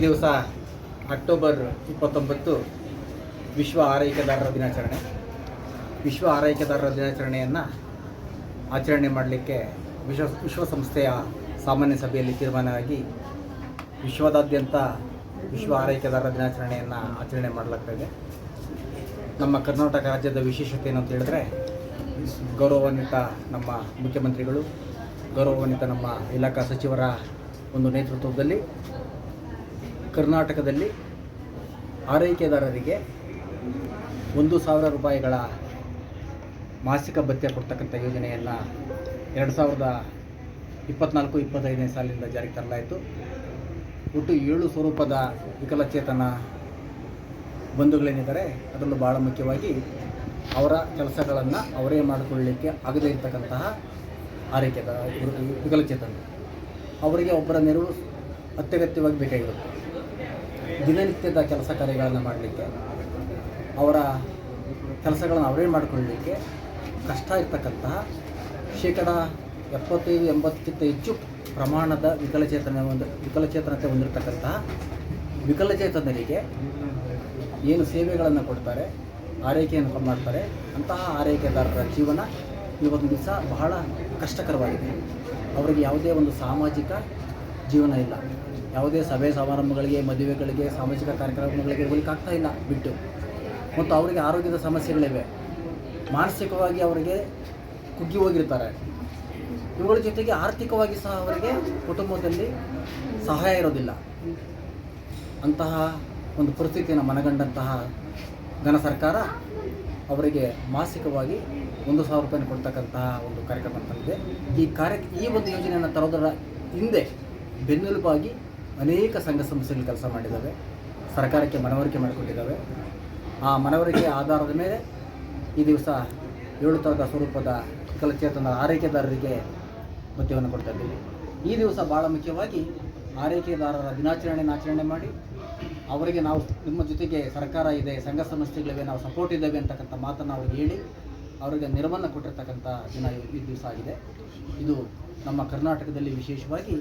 ದಿವಸ ಅಕ್ಟೋಬರ್ ಇಪ್ಪತ್ತೊಂಬತ್ತು ವಿಶ್ವ ಆರೈಕೆದಾರರ ದಿನಾಚರಣೆ. ವಿಶ್ವ ಆರೈಕೆದಾರರ ದಿನಾಚರಣೆಯನ್ನು ಆಚರಣೆ ಮಾಡಲಿಕ್ಕೆ ವಿಶ್ವ ವಿಶ್ವಸಂಸ್ಥೆಯ ಸಾಮಾನ್ಯ ಸಭೆಯಲ್ಲಿ ತೀರ್ಮಾನವಾಗಿ ವಿಶ್ವದಾದ್ಯಂತ ವಿಶ್ವ ಆರೈಕೆದಾರರ ದಿನಾಚರಣೆಯನ್ನು ಆಚರಣೆ ಮಾಡಲಾಗ್ತಾಯಿದೆ ನಮ್ಮ ಕರ್ನಾಟಕ ರಾಜ್ಯದ ವಿಶೇಷತೆ ಏನು ಅಂತ ಹೇಳಿದ್ರೆ ಗೌರವಾನ್ವಿತ ನಮ್ಮ ಮುಖ್ಯಮಂತ್ರಿಗಳು, ಗೌರವಾನ್ವಿತ ನಮ್ಮ ಇಲಾಖಾ ಸಚಿವರ ಒಂದು ನೇತೃತ್ವದಲ್ಲಿ ಕರ್ನಾಟಕದಲ್ಲಿ ಆರೈಕೆದಾರರಿಗೆ ಒಂದು ಸಾವಿರ ರೂಪಾಯಿಗಳ ಮಾಸಿಕ ಭತ್ಯೆ ಕೊಡ್ತಕ್ಕಂಥ ಯೋಜನೆಯನ್ನು ಎರಡು ಸಾವಿರದ ಇಪ್ಪತ್ನಾಲ್ಕು, ಇಪ್ಪತ್ತೈದನೇ ಸಾಲಿನಿಂದ ಜಾರಿಗೆ ತರಲಾಯಿತು. ಒಟ್ಟು ಏಳು ಸ್ವರೂಪದ ವಿಕಲಚೇತನ ಬಂಧುಗಳೇನಿದ್ದಾರೆ, ಅದರಲ್ಲೂ ಭಾಳ ಮುಖ್ಯವಾಗಿ ಅವರ ಕೆಲಸಗಳನ್ನು ಅವರೇ ಮಾಡಿಕೊಳ್ಳಲಿಕ್ಕೆ ಆಗದೇ ಇರತಕ್ಕಂತಹ ಆರೈಕೆದಾರ, ವಿಕಲಚೇತನ. ಅವರಿಗೆ ಒಬ್ಬರ ನೆರವು ಅತ್ಯಗತ್ಯವಾಗಿ ಬೇಕಾಗಿರುತ್ತೆ. ದಿನನಿತ್ಯದ ಕೆಲಸ ಕಾರ್ಯಗಳನ್ನು ಮಾಡಲಿಕ್ಕೆ, ಅವರ ಕೆಲಸಗಳನ್ನು ಅವರೇ ಮಾಡಿಕೊಳ್ಳಲಿಕ್ಕೆ ಕಷ್ಟ ಇರ್ತಕ್ಕಂತಹ ಶೇಕಡ ಎಪ್ಪತ್ತೈದು, ಎಂಬತ್ತಕ್ಕಿಂತ ಹೆಚ್ಚು ಪ್ರಮಾಣದ ವಿಕಲಚೇತನ ಒಂದು, ವಿಕಲಚೇತನತೆ ಹೊಂದಿರತಕ್ಕಂತಹ ವಿಕಲಚೇತನರಿಗೆ ಏನು ಸೇವೆಗಳನ್ನು ಕೊಡ್ತಾರೆ, ಆರೈಕೆಯನ್ನು ಮಾಡ್ತಾರೆ, ಅಂತಹ ಆರೈಕೆದಾರರ ಜೀವನ ಇವತ್ತು ದಿವಸ ಬಹಳ ಕಷ್ಟಕರವಾಗಿದೆ. ಅವರಿಗೆ ಯಾವುದೇ ಒಂದು ಸಾಮಾಜಿಕ ಜೀವನ ಇಲ್ಲ. ಯಾವುದೇ ಸಭೆ ಸಮಾರಂಭಗಳಿಗೆ, ಮದುವೆಗಳಿಗೆ, ಸಾಮಾಜಿಕ ಕಾರ್ಯಕ್ರಮಗಳಿಗೆ ಹೋಗ್ಲಿಕ್ಕೆ ಆಗ್ತಾ ಇಲ್ಲ, ಬಿಟ್ಟು. ಮತ್ತು ಅವರಿಗೆ ಆರೋಗ್ಯದ ಸಮಸ್ಯೆಗಳಿವೆ. ಮಾನಸಿಕವಾಗಿ ಅವರಿಗೆ ಕುಗ್ಗಿ ಹೋಗಿರ್ತಾರೆ. ಇವುಗಳ ಜೊತೆಗೆ ಆರ್ಥಿಕವಾಗಿ ಸಹ ಅವರಿಗೆ ಕುಟುಂಬದಲ್ಲಿ ಸಹಾಯ ಇರೋದಿಲ್ಲ. ಅಂತಹ ಒಂದು ಪರಿಸ್ಥಿತಿಯನ್ನು ಮನಗಂಡಂತಹ ಘನ ಸರ್ಕಾರ ಅವರಿಗೆ ಮಾಸಿಕವಾಗಿ ಒಂದು ಸಾವಿರ ರೂಪಾಯಿ ಕೊಡ್ತಕ್ಕಂತಹ ಒಂದು ಕಾರ್ಯಕ್ರಮ ತಂದಿದೆ ಈ ಕಾರ್ಯ ಈ ಒಂದು ಯೋಜನೆಯನ್ನು ತರೋದರ ಹಿಂದೆ ಬೆನ್ನೆಲುಬಾಗಿ ಅನೇಕ ಸಂಘ ಸಂಸ್ಥೆಗಳು ಕೆಲಸ ಮಾಡಿದ್ದಾವೆ. ಸರ್ಕಾರಕ್ಕೆ ಮನವರಿಕೆ ಮಾಡಿಕೊಟ್ಟಿದ್ದಾವೆ. ಆ ಮನವರಿಕೆ ಆಧಾರದ ಮೇಲೆ ಈ ದಿವಸ ಏಳು ಥರದ ಸ್ವರೂಪದ ವಿಕಲಚೇತನ ಆರೈಕೆದಾರರಿಗೆ ಭತ್ಯವನ್ನು ಕೊಡ್ತಾ ಇದ್ದೀವಿ. ಈ ದಿವಸ ಭಾಳ ಮುಖ್ಯವಾಗಿ ಆರೈಕೆದಾರರ ದಿನಾಚರಣೆಯನ್ನು ಆಚರಣೆ ಮಾಡಿ ಅವರಿಗೆ ನಾವು ನಿಮ್ಮ ಜೊತೆಗೆ ಸರ್ಕಾರ ಇದೆ, ಸಂಘ ಸಂಸ್ಥೆಗಳಿವೆ, ನಾವು ಸಪೋರ್ಟ್ ಇದ್ದೇವೆ ಅಂತಕ್ಕಂಥ ಮಾತನ್ನು ಅವ್ರಿಗೆ ಹೇಳಿ ಅವರಿಗೆ ನೆರವನ್ನು ಕೊಟ್ಟಿರ್ತಕ್ಕಂಥ ದಿನ ಈ- ದಿವಸ ಆಗಿದೆ. ಇದು ನಮ್ಮ ಕರ್ನಾಟಕದಲ್ಲಿ ವಿಶೇಷವಾಗಿ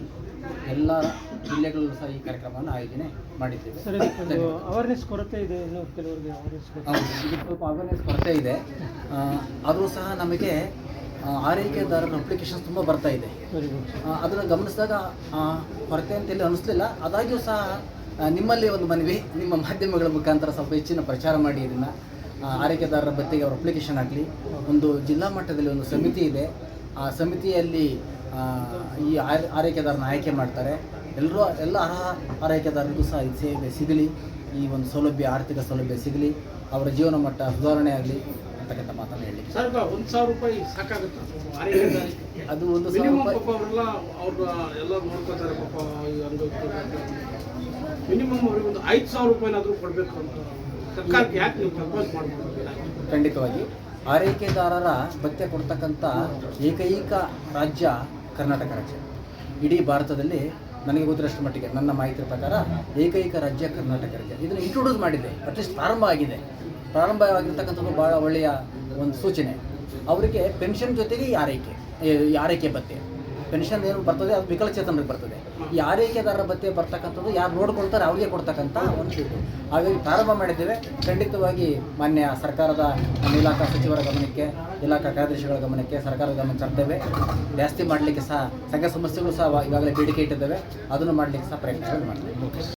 ಎಲ್ಲ ಜಿಲ್ಲೆಗಳಲ್ಲೂ ಸಹ ಈ ಕಾರ್ಯಕ್ರಮವನ್ನು ಆಯೋಜನೆ ಮಾಡಿದ್ದೇವೆ. ಅವೇರ್ನೆಸ್ ಕೊರತೆ ಇದೆ ಕೆಲವರಿಗೆ ಸ್ವಲ್ಪ ಅವೇರ್ನೆಸ್ ಕೊರತೆ ಇದೆ. ಆದರೂ ಸಹ ನಮಗೆ ಆರೈಕೆದಾರರ ಅಪ್ಲಿಕೇಶನ್ಸ್ ತುಂಬ ಬರ್ತಾ ಇದೆ. ಅದನ್ನು ಗಮನಿಸಿದಾಗ ಕೊರತೆ ಅಂತೇಳಿ ಅನಿಸ್ಲಿಲ್ಲ. ಆದಾಗ್ಯೂ ಸಹ ನಿಮ್ಮಲ್ಲಿ ಒಂದು ಮನವಿ ನಿಮ್ಮ ಮಾಧ್ಯಮಗಳ ಮುಖಾಂತರ ಸ್ವಲ್ಪ ಹೆಚ್ಚಿನ ಪ್ರಚಾರ ಮಾಡಿ ಇದನ್ನು. ಆರೈಕೆದಾರರ ಭತ್ಯೆಗೆ ಅವರ ಅಪ್ಲಿಕೇಶನ್ ಆಗಲಿ ಒಂದು ಜಿಲ್ಲಾ ಮಟ್ಟದಲ್ಲಿ ಒಂದು ಸಮಿತಿ ಇದೆ. ಆ ಸಮಿತಿಯಲ್ಲಿ ಈ ಆರ್- ಆರೈಕೆದಾರನ ಆಯ್ಕೆ ಮಾಡ್ತಾರೆ. ಎಲ್ಲರೂ ಎಲ್ಲ ಅರ್ಹ ಆರೈಕೆದಾರರಿಗೂ ಸಹ ಈ ಸೇವೆ ಸಿಗಲಿ ಈ ಒಂದು ಸೌಲಭ್ಯ ಆರ್ಥಿಕ ಸೌಲಭ್ಯ ಸಿಗಲಿ ಅವರ ಜೀವನ ಮಟ್ಟ ಸುಧಾರಣೆ ಆಗಲಿ ಅಂತಕ್ಕಂಥ ಮಾತನ್ನು ಹೇಳಿ ಸರ್ ಒಂದು ಸಾವಿರ ರೂಪಾಯಿ ಸಾಕಾಗುತ್ತೆ? ಅದು ಒಂದು ಸಾವಿರ ರೂಪಾಯಿ ಮಿನಿಮಮ್ ಅವ್ರಿಗೆ ಒಂದು ಐದು ಸಾವಿರ ರೂಪಾಯಿನಾದರೂ ಕೊಡಬೇಕು ಅಂತ. ಸರ್ಕಾರಕ್ಕೆ ಯಾಕೆ ನೀವು ಪ್ರಪೋಸ್ ಖಂಡಿತವಾಗಿ. ಆರೈಕೆದಾರರ ಭತ್ಯೆ ಕೊಡ್ತಕ್ಕಂಥ ಏಕೈಕ ರಾಜ್ಯ ಕರ್ನಾಟಕ ರಾಜ್ಯ. ಇಡೀ ಭಾರತದಲ್ಲಿ ನನಗೆ ಗೊತ್ತಿರೋಷ್ಟು ಮಟ್ಟಿಗೆ, ನನ್ನ ಮಾಹಿತಿ ಪ್ರಕಾರ ಏಕೈಕ ರಾಜ್ಯ ಕರ್ನಾಟಕ ರಾಜ್ಯ. ಇದನ್ನು ಇಂಟ್ರೊಡ್ಯೂಸ್ ಮಾಡಿದೆ ಅಟ್ಲೀಸ್ಟ್ ಪ್ರಾರಂಭ ಆಗಿದೆ. ಪ್ರಾರಂಭವಾಗಿರ್ತಕ್ಕಂಥದ್ದು ಭಾಳ ಒಳ್ಳೆಯ ಒಂದು ಸೂಚನೆ. ಅವರಿಗೆ ಪೆನ್ಷನ್ ಜೊತೆಗೆ ಈ ಆರೈಕೆ ಈ ಆರೈಕೆ ಭತ್ಯೆ. ಪೆನ್ಷನ್ ಏನು ಬರ್ತದೆ, ಅದು ವಿಕಲಚೇತನರಿಗೆ ಬರ್ತದೆ. ಈ ಆರೈಕೆದಾರರ ಭತ್ಯೆ ಬರ್ತಕ್ಕಂಥದ್ದು ಯಾರು ನೋಡ್ಕೊಳ್ತಾರೆ ಅವರಿಗೆ ಕೊಡ್ತಕ್ಕಂಥ ಒಂದು ಇದು. ಹಾಗಾಗಿ ಪ್ರಾರಂಭ ಮಾಡಿದ್ದೇವೆ. ಖಂಡಿತವಾಗಿ ಮಾನ್ಯ ಸರ್ಕಾರದ ನಮ್ಮ ಇಲಾಖಾ ಸಚಿವರ ಗಮನಕ್ಕೆ, ಇಲಾಖಾ ಕಾರ್ಯದರ್ಶಿಗಳ ಗಮನಕ್ಕೆ ಸರ್ಕಾರದ ಗಮನ ತರ್ತೇವೆ. ಜಾಸ್ತಿ ಮಾಡಲಿಕ್ಕೆ ಸಹ ಸಂಘ ಸಮಸ್ಯೆಗಳು ಸಹ ಈಗಾಗಲೇ ಬೇಡಿಕೆ ಇಟ್ಟಿದ್ದೇವೆ. ಅದನ್ನು ಮಾಡಲಿಕ್ಕೆ ಸಹ ಪ್ರಯತ್ನಗಳು ಮಾಡ್ತೇವೆ.